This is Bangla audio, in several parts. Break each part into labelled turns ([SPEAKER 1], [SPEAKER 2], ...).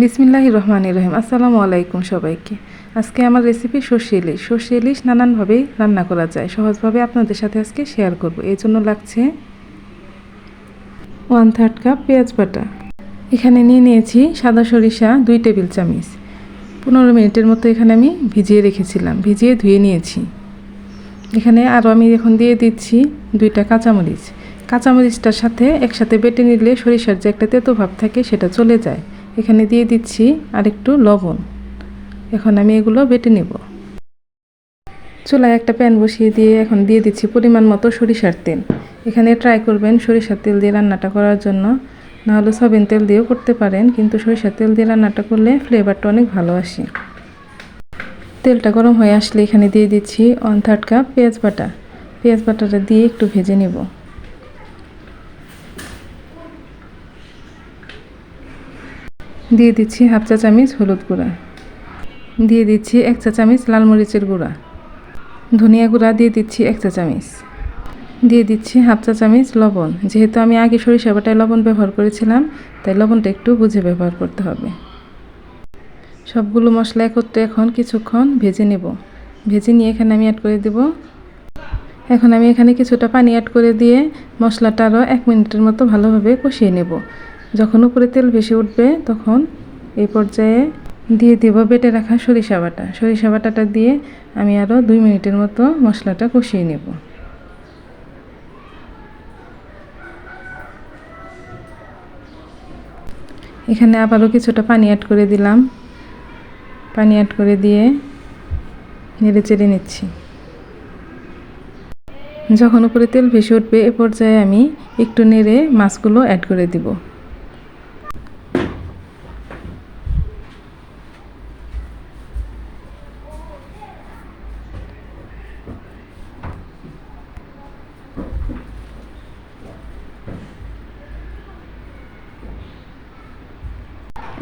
[SPEAKER 1] বিসমিল্লাহ রহমান রহিম। আসসালামু আলাইকুম সবাইকে। আজকে আমার রেসিপি সর্ষে ইলিশ। সর্ষে ইলিশ নানানভাবেই রান্না করা যায়। সহজভাবে আপনাদের সাথে আজকে শেয়ার করব। এই জন্য লাগছে ওয়ান থার্ড কাপ পেঁয়াজ বাটা। এখানে নিয়ে নিয়েছি সাদা সরিষা দুই টেবিল চামচ। পনেরো মিনিটের মতো এখানে আমি ভিজিয়ে রেখেছিলাম। ভিজিয়ে ধুয়ে নিয়েছি। এখানে আরও আমি এখন দিয়ে দিচ্ছি দুইটা কাঁচামরিচ। কাঁচামরিচটার সাথে একসাথে বেটে নিলে সরিষার যে একটা তেতো ভাব থাকে সেটা চলে যায়। এখানে দিয়ে দিচ্ছি আরেকটু লবণ। এখন আমি এগুলো বেটে নেব। চুলায় একটা প্যান বসিয়ে দিয়ে এখন দিয়ে দিচ্ছি পরিমাণ মতো সরিষার তেল। এখানে ট্রাই করবেন সরিষার তেল দিয়ে রান্নাটা করার জন্য। নাহলে সবিন তেল দিয়েও করতে পারেন, কিন্তু সরিষার তেল দিয়ে রান্নাটা করলে ফ্লেভারটা অনেক ভালো আসে। তেলটা গরম হয়ে আসলে এখানে দিয়ে দিচ্ছি ওয়ান থার্ড কাপ পেঁয়াজ বাটা। পেঁয়াজ বাটাটা দিয়ে একটু ভেজে নেব। দিয়ে দিচ্ছি হাফ চা চামচ হলুদ গুঁড়া। দিয়ে দিচ্ছি এক চা চামচ লাল মরিচের গুঁড়া। ধনিয়া গুঁড়া দিয়ে দিচ্ছি এক চা চামচ। দিয়ে দিচ্ছি হাফ চা চামচ লবণ। যেহেতু আমি আগে সরিষা বাটায় লবণ ব্যবহার করেছিলাম, তাই লবণটা একটু বুঝে ব্যবহার করতে হবে। সবগুলো মশলা একত্রে এখন কিছুক্ষণ ভেজে নেব। ভেজে নিয়ে এখানে আমি অ্যাড করে দেব। এখন আমি এখানে কিছুটা পানি অ্যাড করে দিয়ে মশলাটা আরও এক মিনিটের মতো ভালোভাবে কষিয়ে নেব। যখন উপরে তেল ভেসে উঠবে, তখন এই পর্যায়ে দিয়ে দেব বেটে রাখা সরিষা বাটা। সরিষা বাটাটা দিয়ে আমি আরও দুই মিনিটের মতো মশলাটা কষিয়ে নেব। এখানে আবারও কিছুটা পানি অ্যাড করে দিলাম। পানি অ্যাড করে দিয়ে নেড়ে চেড়ে নিচ্ছি। যখন উপরে তেল ভেসে উঠবে, এ পর্যায়ে আমি একটু নেড়ে মাছগুলো অ্যাড করে দিব।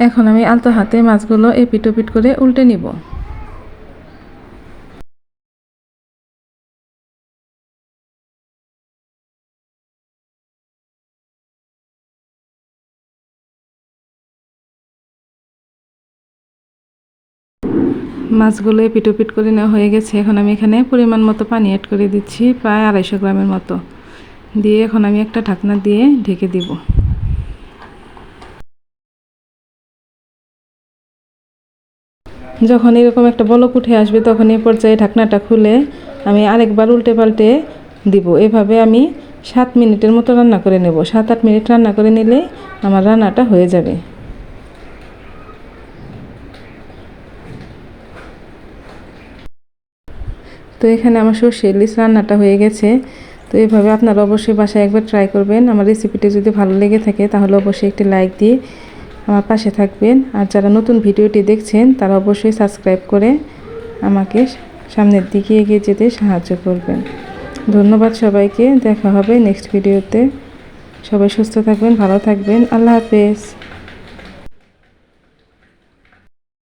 [SPEAKER 1] এখন আমি আলতো হাতে মাছগুলো এপিট ওপিট করে উল্টে নিব। মাছগুলো এপিট ওপিট করে নেওয়া হয়ে গেছে। এখন আমি এখানে পরিমাণ মতো পানি অ্যাড করে দিচ্ছি, প্রায় আড়াইশো গ্রামের মতো। দিয়ে এখন আমি একটা ঢাকনা দিয়ে ঢেকে দিব। যখন এরকম একটা বলক উঠে আসবে, তখন এই পর্যায়ে ঢাকনাটা খুলে আমি আরেকবার উল্টে পাল্টে দিব। এভাবে আমি সাত মিনিটের মতো রান্না করে নেব। সাত, আট মিনিট রান্না করে নিলে আমার রান্নাটা হয়ে যাবে। তো এখানে আমার সর্ষে ইলিশ রান্নাটা হয়ে গেছে। তো এভাবে আপনারা অবশ্যই বাসায় একবার ট্রাই করবেন। আমার রেসিপিটি যদি ভালো লেগে থাকে, তাহলে অবশ্যই একটি লাইক দিয়ে আমার পাশে থাকবেন। আর যারা নতুন ভিডিওটি দেখছেন, তারা অবশ্যই সাবস্ক্রাইব করে আমাকে সামনের দিকে এগিয়ে যেতে সাহায্য করবেন। ধন্যবাদ সবাইকে। দেখা হবে নেক্সট ভিডিওতে। সবাই সুস্থ থাকবেন, ভালো থাকবেন। আল্লাহ হাফেজ।